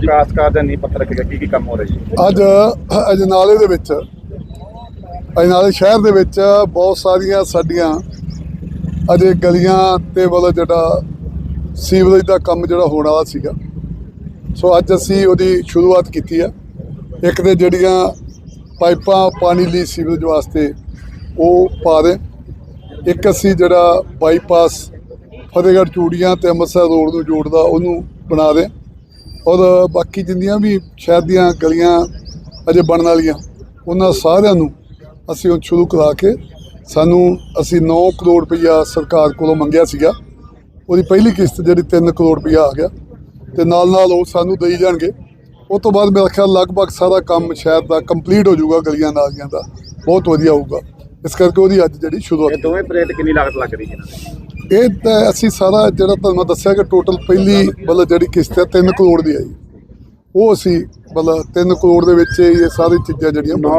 ਵਿਕਾਸ ਕਾਰਜ ਦਾ ਨੀਂਹ ਪੱਥਰ ਰੱਖੇਗਾ ਕੀ ਕੀ ਕੰਮ ਹੋ ਰਿਹਾ ਜੀ ਅੱਜ ਅਜਨਾਲੇ ਦੇ ਵਿੱਚ, ਅਜਨਾਲੇ ਸ਼ਹਿਰ ਦੇ ਵਿੱਚ ਬਹੁਤ ਸਾਰੀਆਂ ਸਾਡੀਆਂ ਅਜੇ ਗਲੀਆਂ ਤੇ ਵੱਲ ਜਿਹੜਾ ਸੀਵਰੇਜ ਦਾ ਕੰਮ ਜਿਹੜਾ ਹੋਣ ਵਾਲਾ ਸੀਗਾ। ਸੋ ਅੱਜ ਅਸੀਂ ਉਹਦੀ ਸ਼ੁਰੂਆਤ ਕੀਤੀ ਆ। ਇੱਕ ਤੇ ਜਿਹੜੀਆਂ ਪਾਈਪਾਂ ਪਾਣੀ ਲਈ ਸੀਵਰੇਜ ਵਾਸਤੇ ਉਹ ਪਾ ਰਹੇ। ਇੱਕ ਅਸੀਂ ਜਿਹੜਾ ਬਾਈਪਾਸ ਫਤਿਹਗੜ੍ਹ ਚੂੜੀਆਂ ਤੇ ਅੰਮ੍ਰਿਤਸਰ ਰੋਡ ਨੂੰ ਜੋੜਦਾ, ਉਹਨੂੰ ਬਣਾ ਰਹੇ। ਔਰ ਬਾਕੀ ਜਿੰਨੀਆਂ ਵੀ ਸ਼ਹਿਰ ਦੀਆਂ ਗਲੀਆਂ ਅਜੇ ਬਣਨ ਵਾਲੀਆਂ, ਉਹਨਾਂ ਸਾਰਿਆਂ ਨੂੰ ਅਸੀਂ ਉਹ ਸ਼ੁਰੂ ਕਰਾ ਕੇ ਸਾਨੂੰ ਅਸੀਂ 9 ਕਰੋੜ ਰੁਪਈਆ ਸਰਕਾਰ ਕੋਲੋਂ ਮੰਗਿਆ ਸੀਗਾ। ਉਹਦੀ ਪਹਿਲੀ ਕਿਸ਼ਤ ਜਿਹੜੀ 3 ਕਰੋੜ ਰੁਪਈਆ ਆ ਗਿਆ ਤੇ ਨਾਲ ਨਾਲ ਉਹ ਸਾਨੂੰ ਦੇਈ ਜਾਣਗੇ। ਉਸ ਤੋਂ ਬਾਅਦ ਮੇਰਾ ਖਿਆਲ ਲਗਭਗ ਸਾਰਾ ਕੰਮ ਸ਼ਹਿਰ ਦਾ ਕੰਪਲੀਟ ਹੋ ਜਾਊਗਾ, ਗਲੀਆਂ ਨਾਲੀਆਂ ਦਾ। ਬਹੁਤ ਵਧੀਆ ਹੋਊਗਾ। ਇਸ ਕਰਕੇ ਉਹਦੀ ਅੱਜ ਜਿਹੜੀ ਸ਼ੁਰੂਆਤ ਇਹ ਦੋਵੇਂ ਪ੍ਰੋਜੈਕਟ ਕਿੰਨੀ ਲਾਗਤ ਲੱਗ ਰਹੀ ਹੈ? ਇਹ ਤਾਂ ਅਸੀਂ ਸਾਰਾ ਜਿਹੜਾ ਤੁਹਾਨੂੰ ਮੈਂ ਦੱਸਿਆ ਕਿ ਟੋਟਲ ਪਹਿਲੀ ਮਤਲਬ ਜਿਹੜੀ ਕਿਸ਼ਤ ਹੈ 3 ਕਰੋੜ ਦੀ ਆਈ। ਉਹ ਅਸੀਂ ਮਤਲਬ 3 ਕਰੋੜ ਦੇ ਵਿੱਚ ਇਹ ਸਾਰੀ ਚੀਜ਼ਾਂ ਜਿਹੜੀਆਂ ਨੌ